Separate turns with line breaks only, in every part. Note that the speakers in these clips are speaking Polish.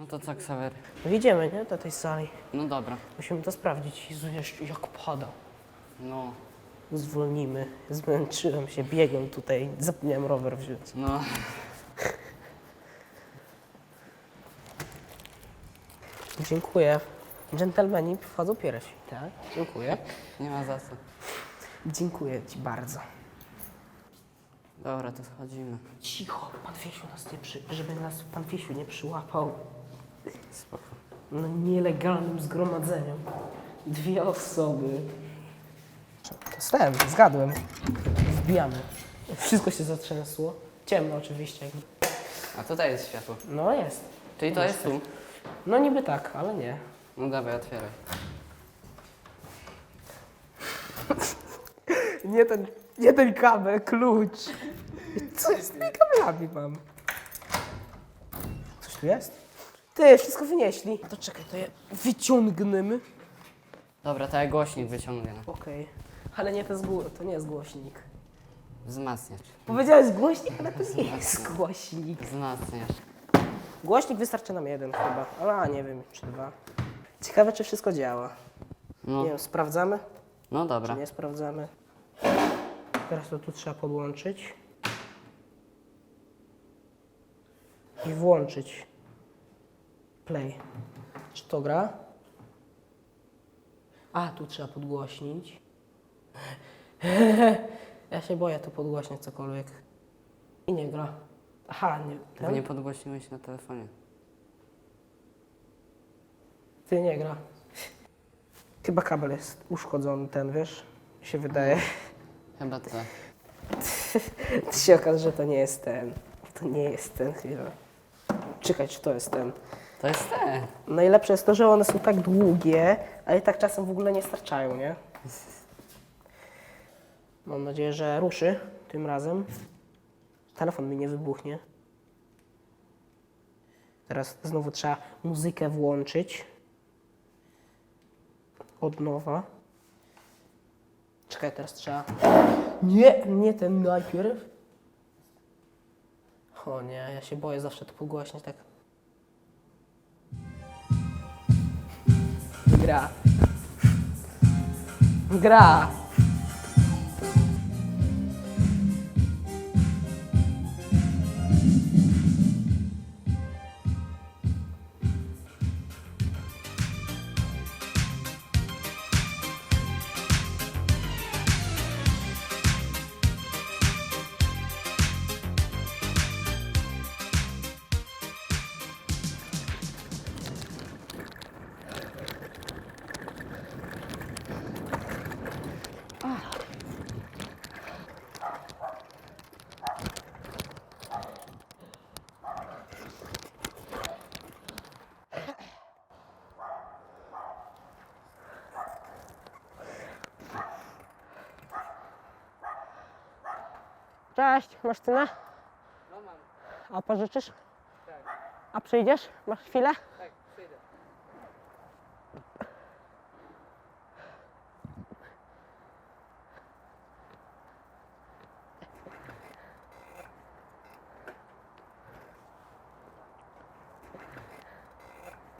No to co, Ksawery?
No idziemy, nie? Do tej sali.
No dobra.
Musimy to sprawdzić. Jezu, jeszcze jak pada.
No,
Zwolnimy. Zmęczyłem się biegiem tutaj. Zapomniałem rower wziąć.
no.
Dziękuję. Dżentelmeni wchodzą pierwsi, tak? Dziękuję.
Nie ma za co.
Dziękuję Ci bardzo.
Dobra, to schodzimy.
Cicho, pan Fiesiu nas nie przy... żeby nas pan Fiesiu nie przyłapał
Spoko.
na nielegalnym zgromadzeniu. Dwie osoby. Dostałem, zgadłem. Wbijamy. Wszystko się zatrzęsło. Ciemno oczywiście.
A tutaj jest światło.
No jest.
Czyli to jest tu.
No niby tak, ale nie.
No dawaj, otwieraj.
Nie ten, nie ten kabel, klucz. Co jest z tymi kablami mam? Coś tu jest? Ty, wszystko wynieśli. To czekaj, to je wyciągniemy.
Dobra, to ja głośnik wyciągnę.
Okej. Ale nie, to, jest, gło- to nie jest głośnik.
Wzmacniacz.
Powiedziałeś głośnik, ale to nie jest głośnik.
Wzmacniacz.
Głośnik wystarczy nam jeden chyba. A, nie wiem, czy dwa. Ciekawe, czy wszystko działa.
No,
Nie wiem, sprawdzamy?
no
Czy
dobra.
nie sprawdzamy? Teraz to tu trzeba podłączyć. I włączyć. Play. Czy to gra? A, tu trzeba podgłośnić. Ja się boję to podgłośniać cokolwiek. I nie gra. Aha, nie.
Bo
Ten?
nie podgłośniłeś na telefonie.
Ty nie gra. Chyba kabel jest uszkodzony ten, wiesz? Mi się wydaje.
Chyba tak.
To się okaże, że to nie jest ten. To nie jest ten chwila. Czekaj, czy to jest ten.
To jest ten.
Najlepsze jest to, że one są tak długie, ale tak czasem w ogóle nie starczają, nie? Mam nadzieję, że ruszy tym razem. Telefon mi nie wybuchnie. Teraz znowu trzeba muzykę włączyć. Od nowa. Czekaj, teraz trzeba... Nie, nie ten najpierw. O nie, ja się boję zawsze to pogłaśniać tak. Gra. Gra. Cześć, masz cynę?
No mam.
A pożyczysz?
Tak.
A przyjdziesz? Masz chwilę?
Tak, przyjdę.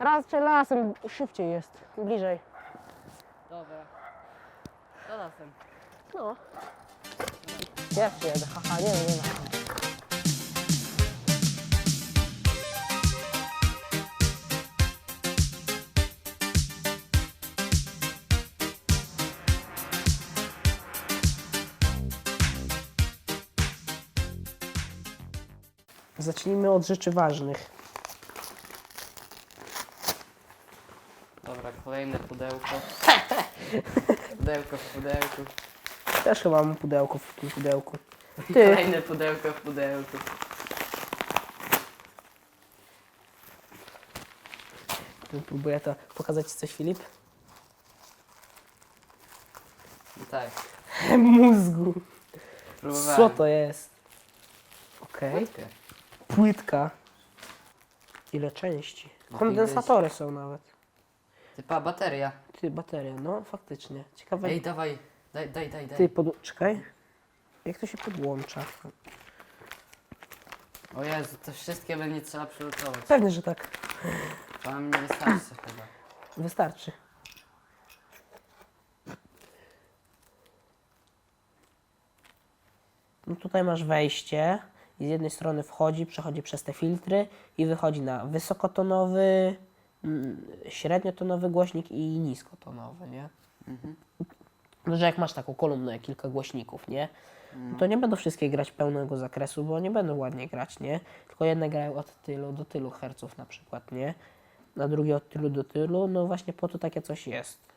Raz czy lasem, szybciej jest, bliżej.
Dobra. To lasem.
No. Ja haha, nie nie wiem. Zacznijmy od rzeczy ważnych.
Dobra, kolejne pudełko. pudełko w pudełku.
Też chyba mam pudełko w tym pudełku. Ty,
Kolejne pudełko w pudełku.
próbuję to pokazać Ci coś, Filip?
No tak.
Mózgu.
Próbowałem.
Co to jest? Okej.
Płytkę.
Płytka. Ile części?
No,
Kondensatory są nawet.
Typa bateria.
Ty, bateria, no faktycznie. Ciekawe.
Ej, dawaj. Daj, daj, daj, daj.
Ty, pod... czekaj. Jak to się podłącza?
O Jezu, to wszystkie będzie trzeba przylutować.
Pewnie, że tak.
To nam nie wystarczy chyba.
Wystarczy. No tutaj masz wejście i z jednej strony wchodzi, przechodzi przez te filtry i wychodzi na wysokotonowy, mm, średniotonowy głośnik i niskotonowy, nie? No, że jak masz taką kolumnę, kilka głośników, nie? No to nie będą wszystkie grać pełnego zakresu, bo nie będą ładnie grać, nie? Tylko jedne grają od tylu do tylu herców na przykład, nie? Na drugie od tylu do tylu, no właśnie po to takie coś jest.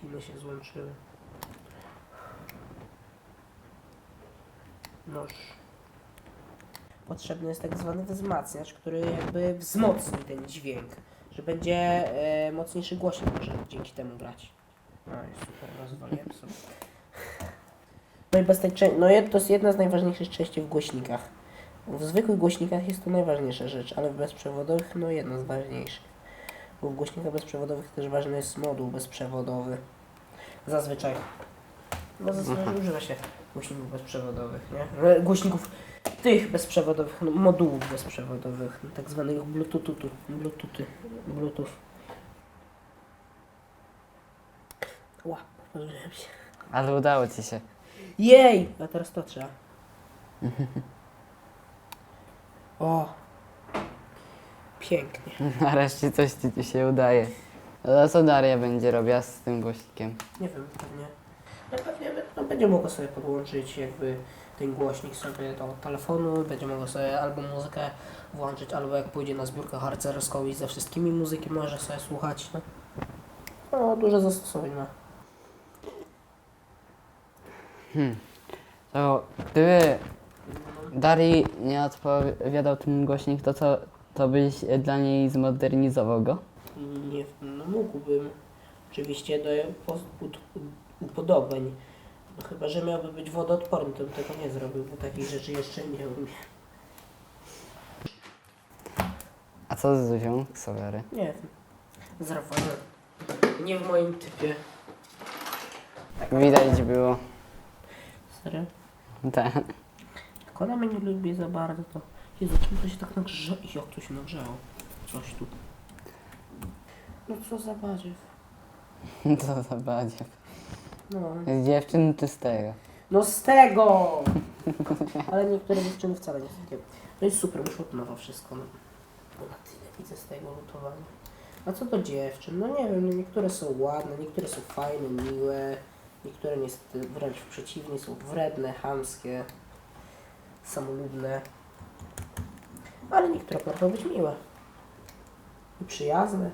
Piny się złączyły. Noż. Potrzebny jest tak zwany wzmacniacz, który jakby wzmocni ten dźwięk, że będzie e, mocniejszy głośnik może dzięki temu grać. No i super, rozwaliłem sobie. No i bez tej części, no to jest jedna z najważniejszych części w głośnikach. W zwykłych głośnikach jest to najważniejsza rzecz, ale w bezprzewodowych no jedna z ważniejszych. Bo w głośnikach bezprzewodowych też ważny jest moduł bezprzewodowy. Zazwyczaj. No zazwyczaj używa się głośników bezprzewodowych, nie? Głośników tych bezprzewodowych, no, modułów bezprzewodowych, no, tak zwanych bluetoothu, bluetoothy, bluetooth. Ła, poparzyłem się.
Ale udało ci się.
Jej! A teraz to trzeba. O! Pięknie.
Nareszcie coś ci tu się udaje. A co Daria będzie robiła z tym głośnikiem?
Nie wiem, pewnie. No pewnie no, będzie mogło sobie podłączyć jakby ten głośnik sobie do telefonu, będzie mogło sobie albo muzykę włączyć, albo jak pójdzie na zbiórkę harcerską i ze wszystkimi muzyki może sobie słuchać. No, no duże zastosowanie ma.
To gdyby Darii nie odpowiadał ten głośnik, to co, to byś dla niej zmodernizował go?
Nie, no mógłbym. Oczywiście do po- ud- upodobań. No chyba, że miałby być wodoodporny, to bym tego nie zrobił, bo takich rzeczy jeszcze nie umiem.
A co z Zuzią Ksawery?
Nie wiem. Z Rafałem. Nie w moim typie.
Widać było
Serio?
ten.
Jak ona mnie nie lubi za bardzo, to... Jezu, czemu to się tak nagrzało? Jak to się nagrzało? Coś tu. No co za badziew.
Co za badziew.
No.
Z dziewczyn czy z tego?
No z tego! Ale niektóre dziewczyny wcale nie są takie. No i super, wyszło to nowo wszystko. No. na tyle widzę z tego lutowania. A co do dziewczyn? No nie wiem, no niektóre są ładne, niektóre są fajne, miłe. Niektóre niestety wręcz przeciwnie, są wredne, chamskie, samolubne. Ale niektóre potrafią być miłe. I przyjazne.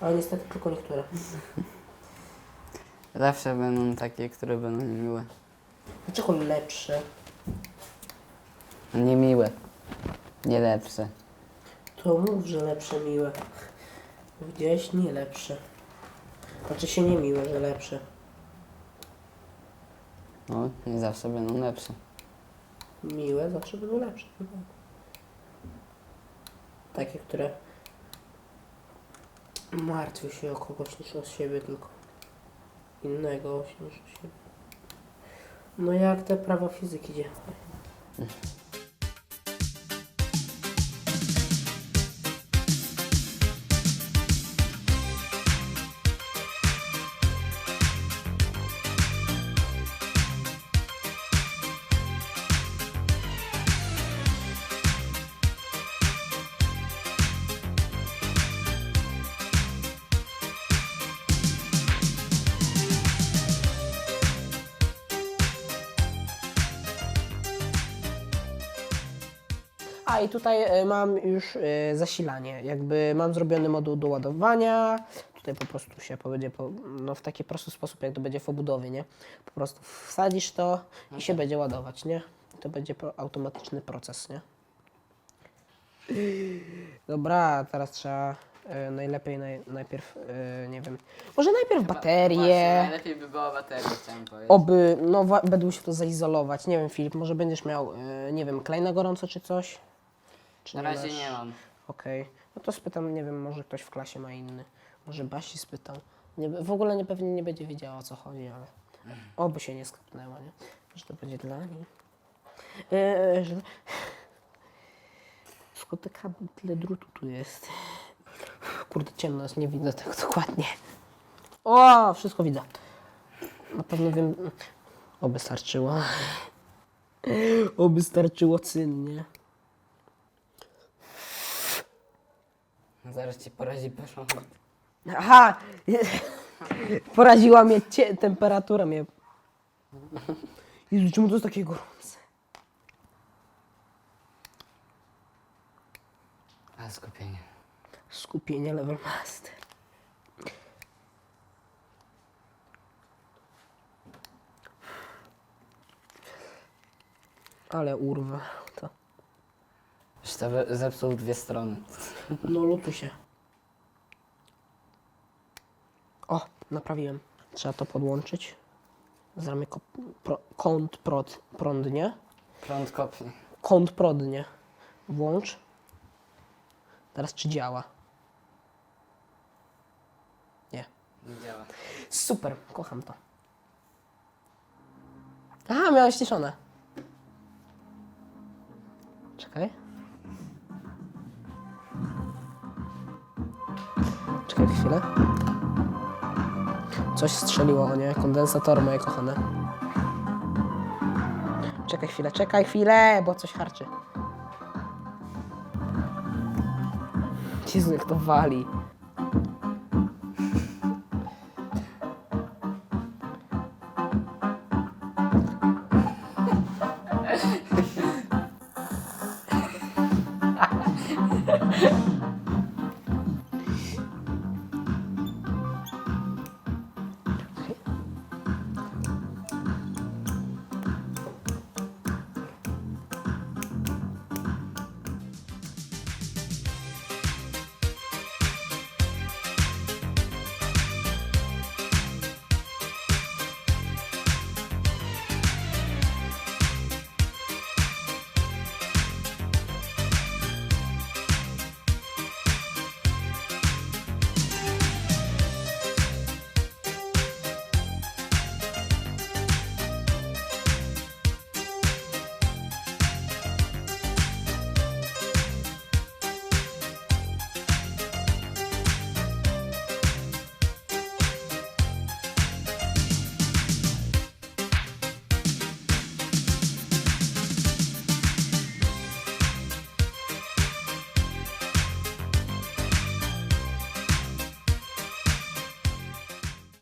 Ale niestety tylko niektóre.
Zawsze będą takie, które będą niemiłe.
Dlaczego lepsze?
Niemiłe. Nie lepsze.
To mów, że lepsze miłe. Widziałeś? Nie lepsze. Znaczy się nie miłe, że lepsze.
No, nie zawsze będą lepsze.
Miłe zawsze będą lepsze. No tak. Takie, które martwią się o kogoś niż o siebie, tylko innego. No jak te prawa fizyki działają. A i tutaj e, mam już e, zasilanie. Jakby mam zrobiony moduł do ładowania. Tutaj po prostu się będzie po, no, w taki prosty sposób, jak to będzie w obudowie, nie? Po prostu wsadzisz to i się będzie ładować, nie? To będzie automatyczny proces, nie? Dobra, teraz trzeba e, najlepiej naj, najpierw, nie wiem, może najpierw baterię.
najlepiej by była bateria, chciałem powiedzieć.
Oby, no będę musiał to zaizolować. Nie wiem, Filip, może będziesz miał, nie wiem, klej na gorąco czy coś? Czy
Na razie
masz?
nie mam.
Okej. No to spytam, nie wiem, może ktoś w klasie ma inny. Może Basi spytam. Nie, w ogóle nie, pewnie nie będzie wiedziała o co chodzi, ale oby się nie skapnęła, nie? Że to będzie dla niej. Eee, że... Kabel, tyle drutu tu jest? Kurde, ciemno jest, nie widzę tego dokładnie. O, wszystko widzę. Na pewno wiem. Oby starczyło. Oby starczyło cynnie.
Zaraz cię porazi proszę.
Aha! Poraziła mnie cie- temperatura mnie. Jezu, czemu to jest takie gorące?
A skupienie.
Skupienie level master. Ale urwa to.
Wy- zepsuł dwie strony.
No lutu się. O, naprawiłem. Trzeba to podłączyć. Pro- kąt prod, prądnie.
Prąd kopnie.
Kąt prądnie. Włącz. Teraz czy działa? Nie.
Nie działa.
Super, kocham to. Aha, miałem ściszone. Czekaj. Czekaj chwilę. Coś strzeliło, o nie? Kondensator, moje kochane. Czekaj chwilę, czekaj chwilę, bo coś harczy. Jezu, jak to wali.